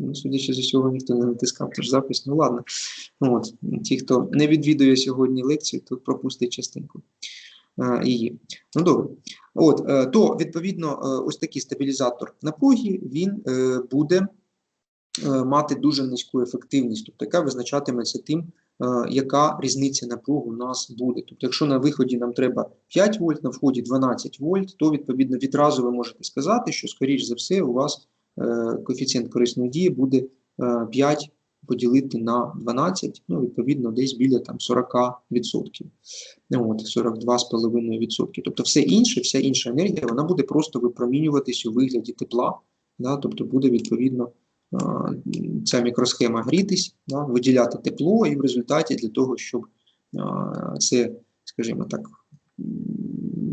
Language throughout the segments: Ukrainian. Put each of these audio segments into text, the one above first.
Ну, судячи з усього, ніхто не натискав теж запис. Ну ладно. От, ті, хто не відвідує сьогодні лекцію, то пропустить частинку е, її. Ну добре. От, е, то, відповідно, е, ось такий стабілізатор напруги, він буде мати дуже низьку ефективність, тобто яка визначатиметься тим, яка різниця напруг у нас буде. Тобто, якщо на виході нам треба 5 вольт, на вході 12 вольт, то відповідно відразу ви можете сказати, що, скоріш за все, у вас коефіцієнт корисної дії буде е, 5 поділити на 12, ну, відповідно, десь біля там 40%. Ну, От, 42,5%. Тобто все інше, вся інша енергія, вона буде просто випромінюватись у вигляді тепла, да, тобто буде відповідно е, ця мікросхема грітись, да, виділяти тепло, і в результаті для того, щоб е, це, скажімо так,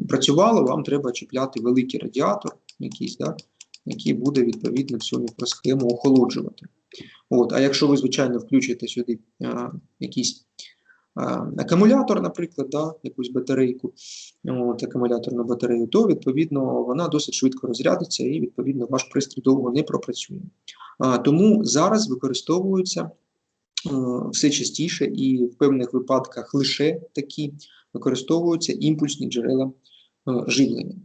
працювало, вам треба чіпляти великий радіатор, якийсь, да, який буде відповідно цю мікросхему охолоджувати. От, а якщо ви, звичайно, включите сюди а, якийсь а, акумулятор, наприклад, да, якусь батарейку, от, акумуляторну батарею, то відповідно вона досить швидко розрядиться і відповідно ваш пристрій довго не пропрацює. А, тому зараз використовуються е, все частіше і в певних випадках лише такі використовуються імпульсні джерела живлення.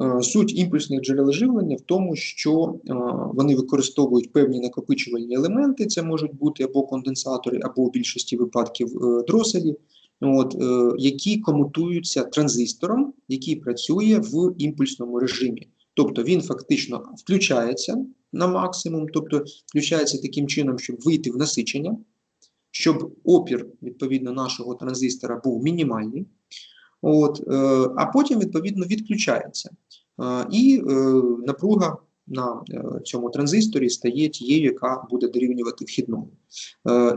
Е, Суть імпульсних джерел живлення в тому, що е, вони використовують певні накопичувальні елементи, це можуть бути або конденсатори, або в більшості випадків е, дроселі, от, е, які комутуються транзистором, який працює в імпульсному режимі. Тобто він фактично включається на максимум, тобто включається таким чином, щоб вийти в насичення, щоб опір відповідно нашого транзистора був мінімальний. От, е, а потім, відповідно, відключається. Е, і е, напруга на цьому транзисторі стає тією, яка буде дорівнювати вхідному.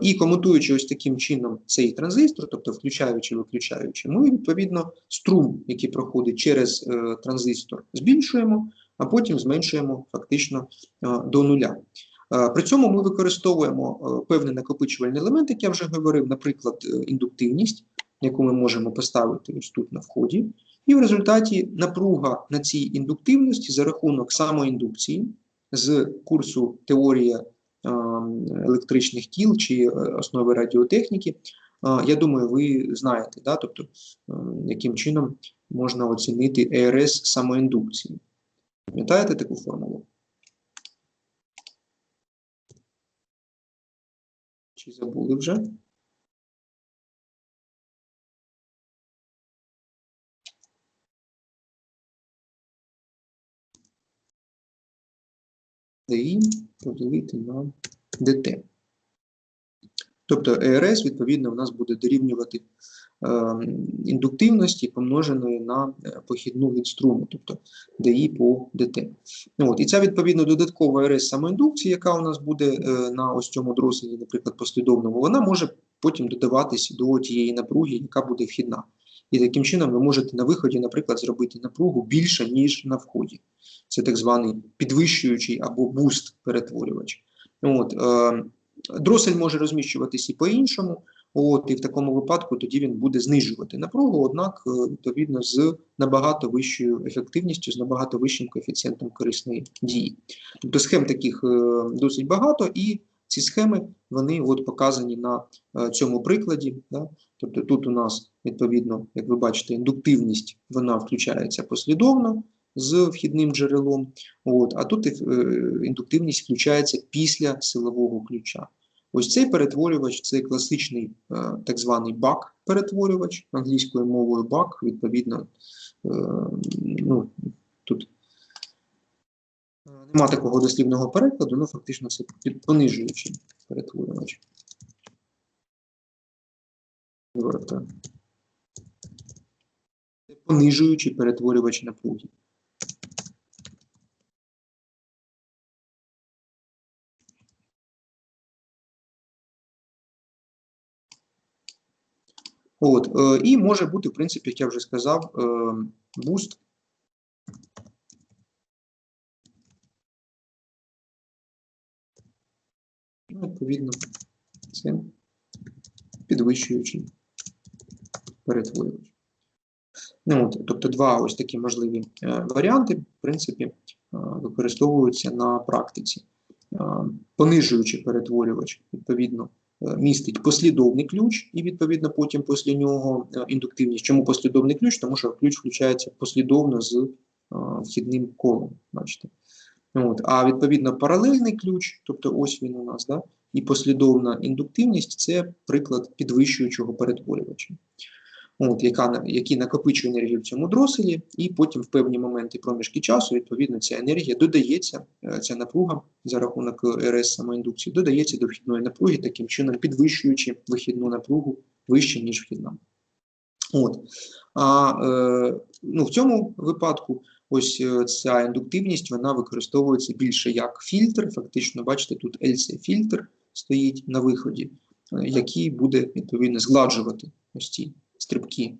І комутуючи ось таким чином цей транзистор, тобто включаючи, виключаючи, ми відповідно струм, який проходить через транзистор, збільшуємо, а потім зменшуємо фактично до нуля. При цьому ми використовуємо певний накопичувальний елемент, як я вже говорив, наприклад, індуктивність, яку ми можемо поставити ось тут на вході. І в результаті напруга на цій індуктивності за рахунок самоіндукції з курсу теорія е, електричних тіл чи е, основи радіотехніки, е, я думаю, ви знаєте, да? тобто, яким чином можна оцінити ЕРС самоіндукції. Пам'ятаєте таку формулу? Чи забули вже? ДІ поділити на ДТ. Тобто ЕРС, відповідно, у нас буде дорівнювати е, індуктивності помноженої на е, похідну від струму, тобто ДІ по ДТ. Ну, От, і ця відповідно додаткова РС самоіндукції, яка у нас буде е, на ось цьому дроселі, наприклад, послідовному, вона може потім додаватись до тієї напруги, яка буде вхідна. І таким чином ви можете на виході, наприклад, зробити напругу більше, ніж на вході. Це так званий підвищуючий або буст перетворювач. От, е, дросель може розміщуватись і по-іншому. От, і в такому випадку тоді він буде знижувати напругу, однак, е, відповідно, з набагато вищою ефективністю, з набагато вищим коефіцієнтом корисної дії. Тобто схем таких е, досить багато, і ці схеми вони от показані на е, цьому прикладі. Да? Тобто тут у нас, відповідно, як ви бачите, індуктивність вона включається послідовно з вхідним джерелом, от, а тут е, індуктивність включається після силового ключа. Ось цей перетворювач це класичний е, так званий бак-перетворювач, англійською мовою бак, відповідно, е, ну, тут нема такого дослівного перекладу, ну фактично це понижуючий перетворювач. Це понижуючий перетворювач напруги. От, е, і може бути, в принципі, як я вже сказав, е, буст. Відповідно, це підвищуючий перетворювач. Ну, от, тобто два ось такі можливі е, варіанти, в принципі, е, використовуються на практиці. понижуючий перетворювач, відповідно, е, містить послідовний ключ, і відповідно потім після нього е, індуктивність. Чому послідовний ключ? Тому що ключ включається послідовно з е, вхідним колом. Бачите. От. А відповідно паралельний ключ, тобто ось він у нас, да, і послідовна індуктивність це приклад підвищуючого перетворювача, От, яка, який накопичує енергію в цьому дроселі, і потім в певні моменти проміжки часу, відповідно, ця енергія додається, е, ця напруга за рахунок РС самоіндукції, додається до вхідної напруги, таким чином підвищуючи вихідну напругу вище, ніж вхідна. От. А е, ну, в цьому випадку ось е, ця індуктивність вона використовується більше як фільтр. Фактично, бачите, тут LC-фільтр стоїть на виході, е, який буде відповідно згладжувати ось ці стрибки е,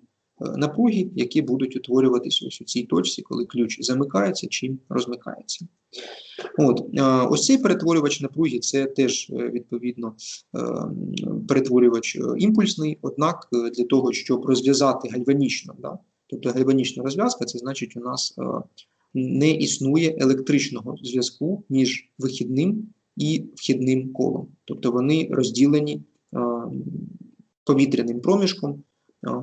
напруги, які будуть утворюватися ось у цій точці, коли ключ замикається чи розмикається. От, Ось цей перетворювач напруги це теж відповідно перетворювач імпульсний, однак для того, щоб розв'язати гальванічно, да, тобто гальванічна розв'язка, це значить, у нас не існує електричного зв'язку між вихідним і вхідним колом. Тобто вони розділені повітряним проміжком,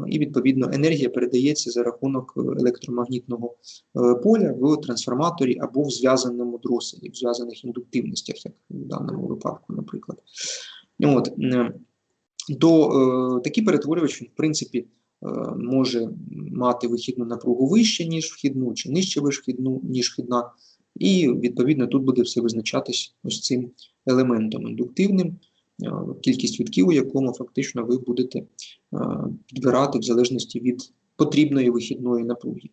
і відповідно енергія передається за рахунок електромагнітного е, поля в трансформаторі або в зв'язаному дроселі, в зв'язаних індуктивностях, як в даному випадку, наприклад. От, е, То е, такий перетворювач, в принципі, може мати вихідну напругу вище, ніж вхідну, чи нижче вхідну, ніж вхідна. І, відповідно, тут буде все визначатись ось цим елементом індуктивним, кількість вітків, у якому фактично ви будете підбирати в залежності від потрібної вихідної напруги.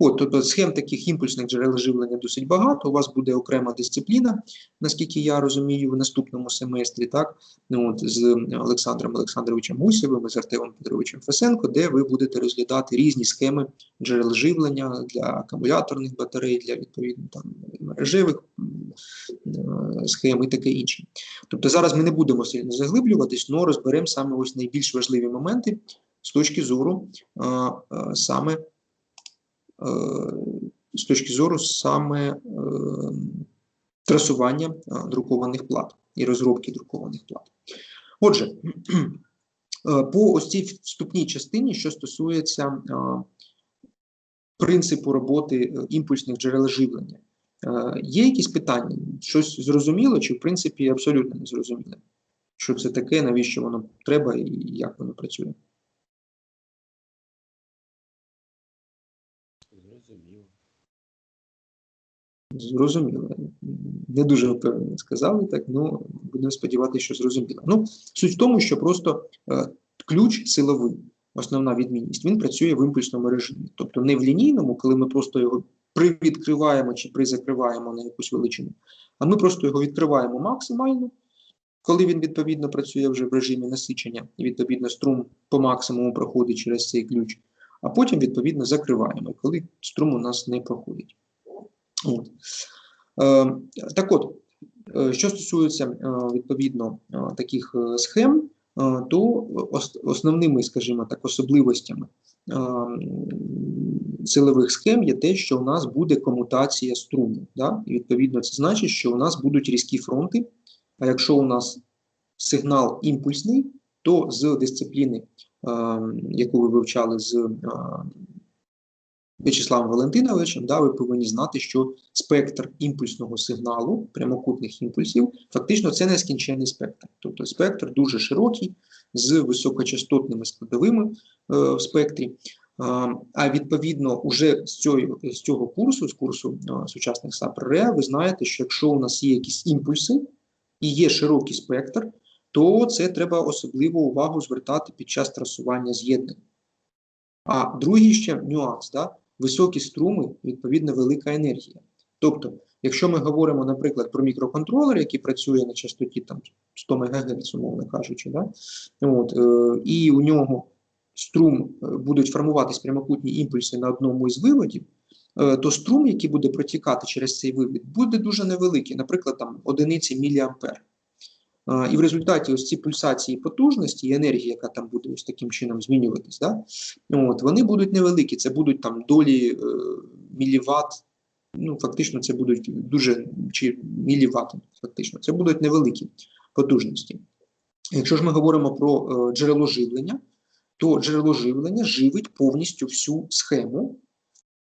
От, тобто схем таких імпульсних джерел живлення досить багато. У вас буде окрема дисципліна, наскільки я розумію, в наступному семестрі, так ну, от, з Олександром Олександровичем Гусєвим і з Артемом Петровичем Фесенко, де ви будете розглядати різні схеми джерел живлення для акумуляторних батарей, для відповідно там мережевих схем і таке інше. Тобто зараз ми не будемо сильно заглиблюватись, але розберемо саме ось найбільш важливі моменти з точки зору саме з точки зору саме трасування друкованих плат і розробки друкованих плат. Отже, по ось цій вступній частині, що стосується принципу роботи е, імпульсних джерел живлення. Є якісь питання? Щось зрозуміло, чи в принципі абсолютно не зрозуміло? Що це таке, навіщо воно треба і як воно працює? Зрозуміло. Не дуже впевнено сказали так, ну будемо сподіватися, що зрозуміло. Ну, суть в тому, що просто е, ключ силовий, основна відмінність, він працює в імпульсному режимі. Тобто не в лінійному, коли ми просто його привідкриваємо чи призакриваємо на якусь величину, а ми просто його відкриваємо максимально, коли він відповідно працює вже в режимі насичення, і відповідно струм по максимуму проходить через цей ключ, а потім, відповідно, закриваємо, коли струм у нас не проходить. Е, Так от, е, що стосується е, відповідно таких схем, то основними, скажімо так, особливостями силових схем є те, що у нас буде комутація струму. Да? І відповідно це значить, що у нас будуть різкі фронти. А якщо у нас сигнал імпульсний, то з дисципліни, яку ви вивчали з В'ячеславом Валентиновичем, да, ви повинні знати, що спектр імпульсного сигналу, прямокутних імпульсів, фактично це нескінченний спектр. Тобто спектр дуже широкий, з високочастотними складовими е, в спектрі. А відповідно, уже з цього з цього курсу, з курсу а, сучасних САП РЕ, ви знаєте, що якщо у нас є якісь імпульси і є широкий спектр, то це треба особливу увагу звертати під час трасування з'єднань. А другий ще нюанс, да? Високі струми, відповідно, велика енергія. Тобто, якщо ми говоримо, наприклад, про мікроконтролер, який працює на частоті там 100 МГц, умовно кажучи, да? От, е, і у нього струм е, будуть формуватись прямокутні імпульси на одному із виводів, е, то струм, який буде протікати через цей вивід, буде дуже невеликий, наприклад, там одиниці міліампер. І в результаті ось ці пульсації потужності і енергії, яка там буде ось таким чином змінюватись, да? от, вони будуть невеликі, це будуть там долі е, міліватт ну, фактично це будуть дуже чи мілівати, фактично, це будуть невеликі потужності. Якщо ж ми говоримо про е, джерело живлення, то джерело живлення живить повністю всю схему,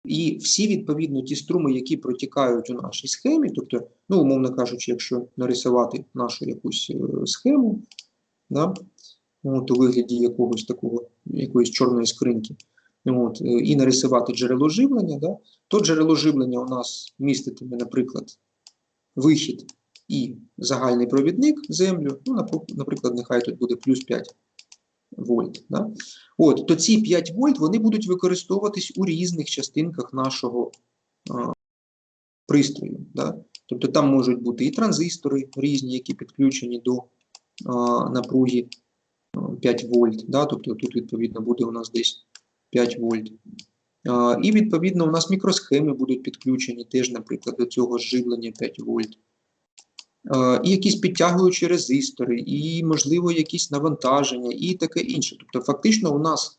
і всі відповідно ті струми, які протікають у нашій схемі, тобто, ну, умовно кажучи, якщо нарисувати нашу якусь е, схему, да, от, у вигляді якогось такого, якоїсь чорної скриньки, от, е, і нарисувати джерело живлення, да, то джерело живлення у нас міститиме, наприклад, вихід і загальний провідник землю, ну, наприклад, нехай тут буде плюс 5 вольт. Да? От, то ці 5 вольт вони будуть використовуватись у різних частинках нашого а, пристрою. Да? Тобто там можуть бути і транзистори різні, які підключені до а, напруги 5 вольт. Да? Тобто тут, відповідно, буде у нас десь 5 вольт. І, відповідно, у нас мікросхеми будуть підключені теж, наприклад, до цього живлення 5 вольт. Е, і якісь підтягуючі резистори, і, можливо, якісь навантаження, і таке інше. Тобто, фактично, у нас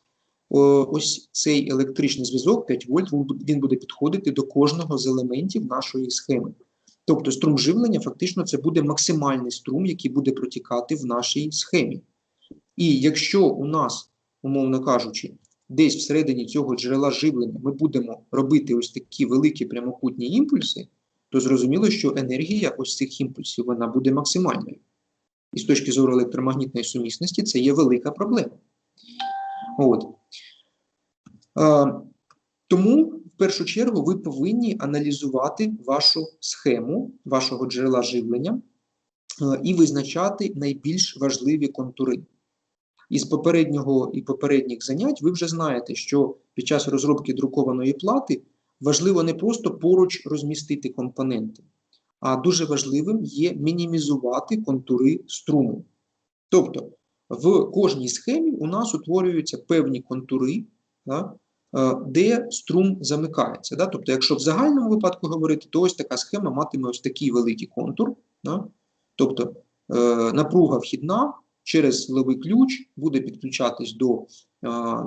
ось цей електричний зв'язок 5 вольт, він буде підходити до кожного з елементів нашої схеми. Тобто, струм живлення, фактично, це буде максимальний струм, який буде протікати в нашій схемі. І якщо у нас, умовно кажучи, десь всередині цього джерела живлення ми будемо робити ось такі великі прямокутні імпульси, то зрозуміло, що енергія ось цих імпульсів вона буде максимальною. І з точки зору електромагнітної сумісності це є велика проблема. От. Е, тому, в першу чергу, ви повинні аналізувати вашу схему вашого джерела живлення е, і визначати найбільш важливі контури. Із попереднього і попередніх занять ви вже знаєте, що під час розробки друкованої плати важливо не просто поруч розмістити компоненти, а дуже важливим є мінімізувати контури струму. Тобто в кожній схемі у нас утворюються певні контури, да, е, де струм замикається. Да? Тобто, якщо в загальному випадку говорити, то ось така схема матиме ось такий великий контур. Да? Тобто е, напруга вхідна через силовий ключ буде підключатись до е,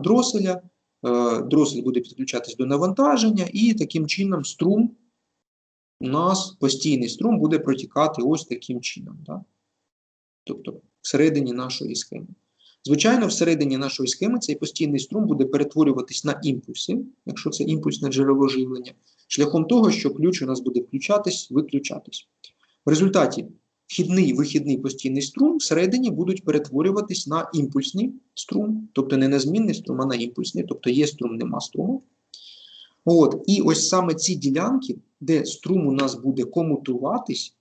дроселя, дросель буде підключатись до навантаження, і таким чином струм у нас постійний струм буде протікати ось таким чином. Да? Тобто всередині нашої схеми. Звичайно, всередині нашої схеми цей постійний струм буде перетворюватись на імпульси, якщо це імпульсне джерело живлення, шляхом того, що ключ у нас буде включатись, виключатись. В результаті вхідний вихідний постійний струм всередині будуть перетворюватись на імпульсний струм, тобто не на змінний струм, а на імпульсний, тобто є струм, нема струму. От, і ось саме ці ділянки, де струм у нас буде комутуватись,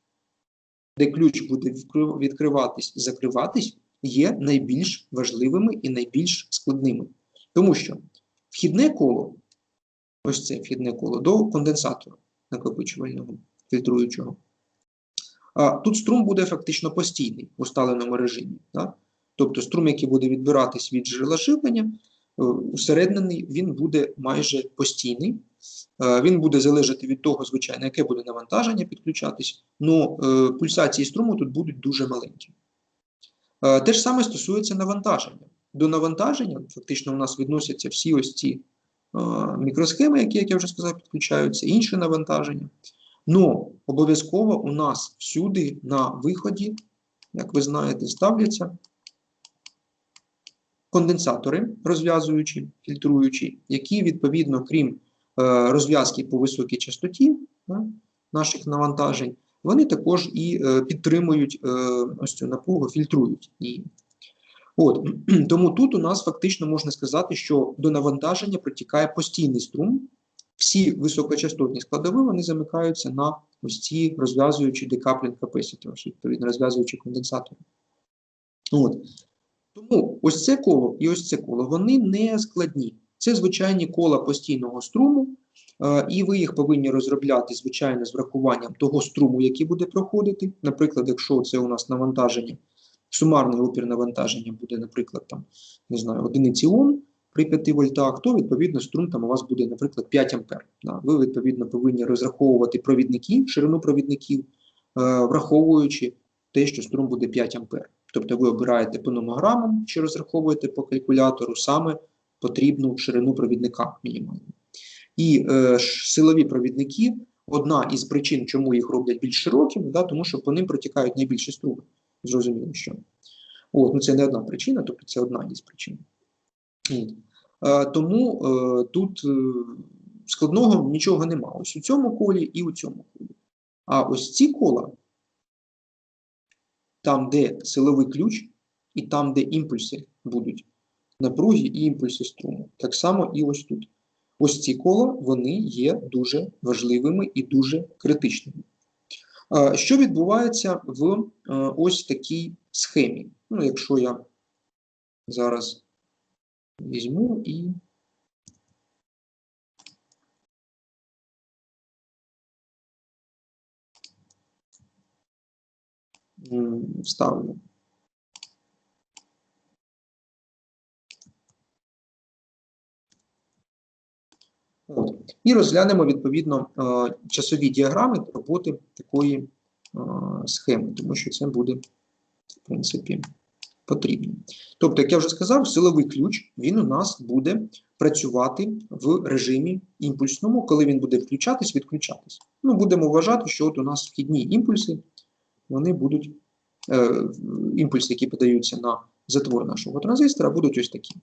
де ключ буде відкриватись і закриватись, є найбільш важливими і найбільш складними. Тому що вхідне коло, ось це вхідне коло до конденсатора накопичувального, фільтруючого. Тут струм буде фактично постійний в усталеному режимі. Да? Тобто струм, який буде відбиратись від джерела живлення, е, усереднений, він буде майже постійний. Е, Він буде залежати від того, звичайно, яке буде навантаження підключатись, але пульсації струму тут будуть дуже маленькі. Е, Те ж саме стосується навантаження. До навантаження фактично у нас відносяться всі ось ці мікросхеми, які, як я вже сказав, підключаються, інші навантаження. Но обов'язково у нас всюди на виході, як ви знаєте, ставляться конденсатори, розв'язуючі, фільтруючі, які, відповідно, крім е, розв'язки по високій частоті наших навантажень, вони також і е, підтримують е, ось цю напругу, фільтрують її. От, тому тут у нас фактично можна сказати, що до навантаження протікає постійний струм. Всі високочастотні складові вони замикаються на ось ці розв'язуючі decoupling capacitors, відповідно, розв'язуючі конденсатори. От. Тому ось це коло і ось це коло вони не складні. Це звичайні кола постійного струму, е, і ви їх повинні розробляти, звичайно, з врахуванням того струму, який буде проходити. Наприклад, якщо це у нас навантаження, сумарний опір навантаження буде, наприклад, там, не знаю, одиниці Ом при 5 вольтах, то відповідно струм там у вас буде, наприклад, 5 ампер. Ви відповідно повинні розраховувати провідники, ширину провідників, е, враховуючи те, що струм буде 5 ампер. Тобто ви обираєте по номограмам чи розраховуєте по калькулятору саме потрібну ширину провідника мінімальну. І е, силові провідники одна із причин, чому їх роблять більш широкими, да, тому що по ним протікають найбільші струми. Зрозуміло, що. От, ну це не одна причина, тобто це одна із причин. Е, тому е, тут е, складного нічого нема. Ось у цьому колі і у цьому колі. А ось ці кола, там, де силовий ключ, і там, де імпульси будуть напруги і імпульси струму. Так само і ось тут. Ось ці кола, вони є дуже важливими і дуже критичними. Що відбувається в ось такій схемі? Ну, якщо я зараз візьму і м, вставлю. От. І розглянемо відповідно е, часові діаграми роботи такої е, схеми, тому що це буде, в принципі, потрібно. Тобто, як я вже сказав, силовий ключ він у нас буде працювати в режимі імпульсному, коли він буде включатись, відключатись. Ну, будемо вважати, що от у нас вхідні імпульси, вони будуть, е, імпульси, які подаються на затвор нашого транзистора, будуть ось такі.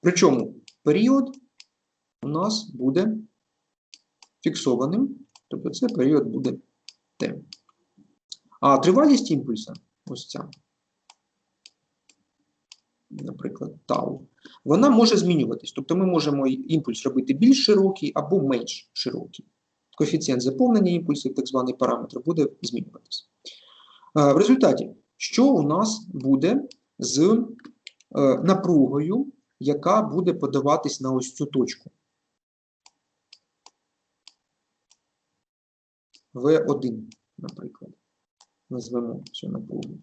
Причому період у нас буде фіксованим, тобто це період буде Т. А тривалість імпульса, ось ця, наприклад, тау, вона може змінюватись. Тобто ми можемо імпульс робити більш широкий або менш широкий. Коефіцієнт заповнення імпульсів, так званий параметр, буде змінюватися. В результаті, що у нас буде з е, напругою, яка буде подаватись на ось цю точку? В1, наприклад, назвемо цю напругу.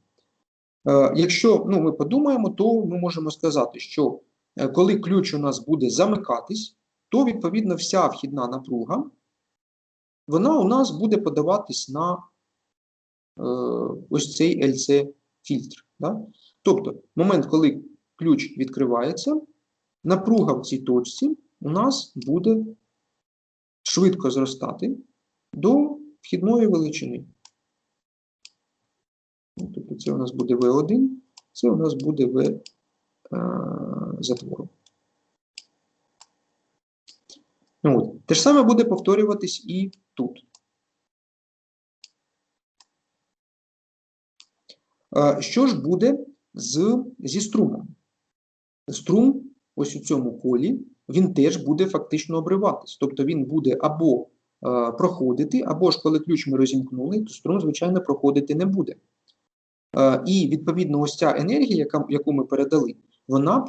Е, Якщо ну, ми подумаємо, то ми можемо сказати, що е, коли ключ у нас буде замикатись, то відповідно вся вхідна напруга, вона у нас буде подаватись на е, ось цей LC-фільтр. Да? Тобто, момент, коли ключ відкривається, напруга в цій точці у нас буде швидко зростати до вхідної величини. Це у нас буде V1, це у нас буде В е, затвору. Ну, от. Те ж саме буде повторюватись і тут. Що ж буде з, зі струмом? Струм ось у цьому колі, він теж буде фактично обриватись. Тобто він буде або е, проходити, або ж коли ключ ми розімкнули, то струм, звичайно, проходити не буде. Е, і відповідно ось ця енергія, яку ми передали, вона